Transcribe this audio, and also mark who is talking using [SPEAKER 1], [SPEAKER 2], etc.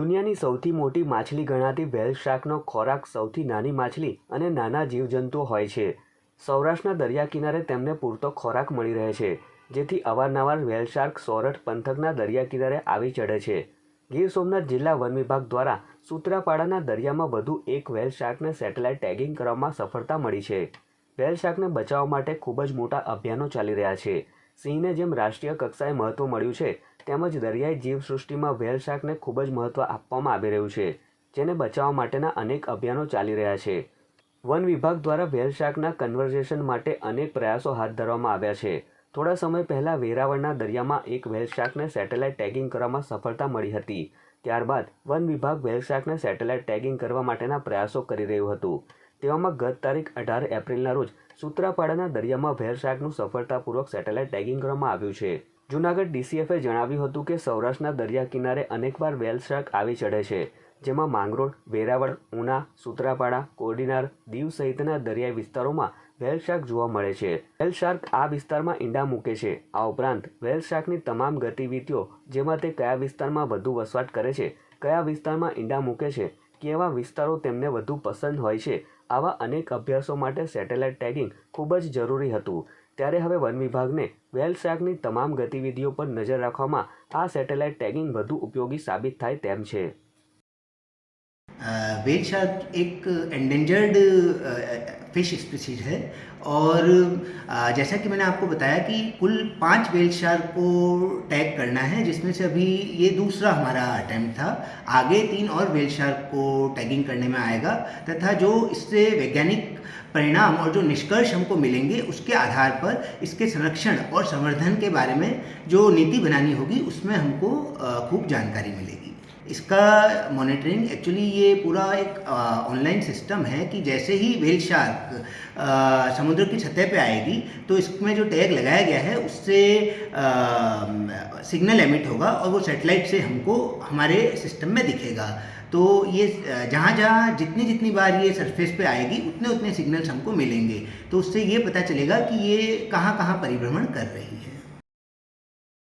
[SPEAKER 1] દુનિયાની સૌથી મોટી માછલી ગણાતી વેલ શાર્કનો ખોરાક સૌથી નાની માછલી અને નાના જીવજંતુઓ હોય છે. સૌરાષ્ટ્રના દરિયા કિનારે તેમને પૂરતો ખોરાક મળી રહે છે, જેથી અવારનવાર વેલ શાર્ક સોરઠ પંથકના દરિયા કિનારે આવી ચડે છે. ગીર સોમનાથ જિલ્લા વન વિભાગ દ્વારા સૂત્રાપાડાના દરિયામાં વધુ એક વેલ શાર્કને સેટેલાઇટ ટેગિંગ કરવામાં સફળતા મળી છે. વેલ શાર્કને બચાવવા માટે ખૂબ જ મોટા અભિયાનો ચાલી રહ્યા છે. સિંહને જેમ રાષ્ટ્રીય કક્ષાએ મહત્વ મળ્યું છે, તેમજ દરિયાઈ જીવસૃષ્ટિમાં વ્હેલ શાર્કને ખૂબ જ મહત્વ આપવામાં આવી રહ્યું છે, જેને બચાવવા માટેના અનેક અભિયાનો ચાલી રહ્યા છે. વન વિભાગ દ્વારા વ્હેલ શાર્કના કન્વર્ઝેશન માટે અનેક પ્રયાસો હાથ ધરવામાં આવ્યા છે. થોડા સમય પહેલાં વેરાવળના દરિયામાં એક વ્હેલ શાર્કને સેટેલાઇટ ટેગિંગ કરવામાં સફળતા મળી હતી. ત્યારબાદ વન વિભાગ વ્હેલ શાર્કને સેટેલાઇટ ટેગિંગ કરવા માટેના પ્રયાસો કરી રહ્યું હતું. તેવામાં ગત તારીખ અઢાર એપ્રિલના રોજ સૂત્રાપાડાના દરિયામાં વ્હેલ સફળતાપૂર્વક સેટેલાઇટ ટેગિંગ કરવામાં આવ્યું છે. જૂનાગઢ ડીસીએફે જણાવ્યું હતું કે સૌરાષ્ટ્રના દરિયા કિનારે અનેકવાર વેલ શાક આવી ચડે છે, જેમાં માંગરોળ, વેરાવળ, ઉના, સૂત્રાપાડા, કોડીનાર, દીવ સહિતના દરિયાઈ વિસ્તારોમાં વેલ શાર્ક જોવા મળે છે. વેલ શાર્ક આ વિસ્તારમાં ઈંડા મૂકે છે. આ ઉપરાંત વેલ શાર્કની તમામ ગતિવિધિઓ, જેમાં તે કયા વિસ્તારમાં વધુ વસવાટ કરે છે, કયા વિસ્તારમાં ઈંડા મૂકે છે, કેવા વિસ્તારો તેમને વધુ પસંદ હોય છે આવા અનેક અભ્યાસો માટે સેટેલાઇટ ટેગિંગ ખૂબ જ જરૂરી હતું. ત્યારે હવે વન વિભાગને વેલ શાર્કની તમામ ગતિવિધિઓ પર નજર રાખવામાં આ સેટેલાઇટ ટેગિંગ વધુ ઉપયોગી સાબિત થાય તેમ છે.
[SPEAKER 2] वेल शार्क एक एंडेंजर्ड फ़िश स्पीसीज है। और जैसा कि मैंने आपको बताया कि कुल पाँच वेल शार्क को टैग करना है, जिसमें से अभी ये दूसरा हमारा अटैम्प्ट था। आगे तीन और वेल शार्क को टैगिंग करने में आएगा, तथा जो इससे वैज्ञानिक परिणाम और जो निष्कर्ष हमको मिलेंगे, उसके आधार पर इसके संरक्षण और संवर्धन के बारे में जो नीति बनानी होगी, उसमें हमको खूब जानकारी मिलेगी। इसका मॉनिटरिंग एक्चुअली ये पूरा एक ऑनलाइन सिस्टम है कि जैसे ही वेल शार्क समुद्र की सतह पे आएगी तो इसमें जो टैग लगाया गया है, उससे सिग्नल एमिट होगा और वो सेटेलाइट से हमको, हमारे सिस्टम में दिखेगा। तो ये जहाँ जहाँ जितनी जितनी बार ये सरफेस पे आएगी, उतने उतने सिग्नल्स हमको मिलेंगे। तो उससे ये पता चलेगा कि ये कहाँ कहाँ परिभ्रमण कर रही है।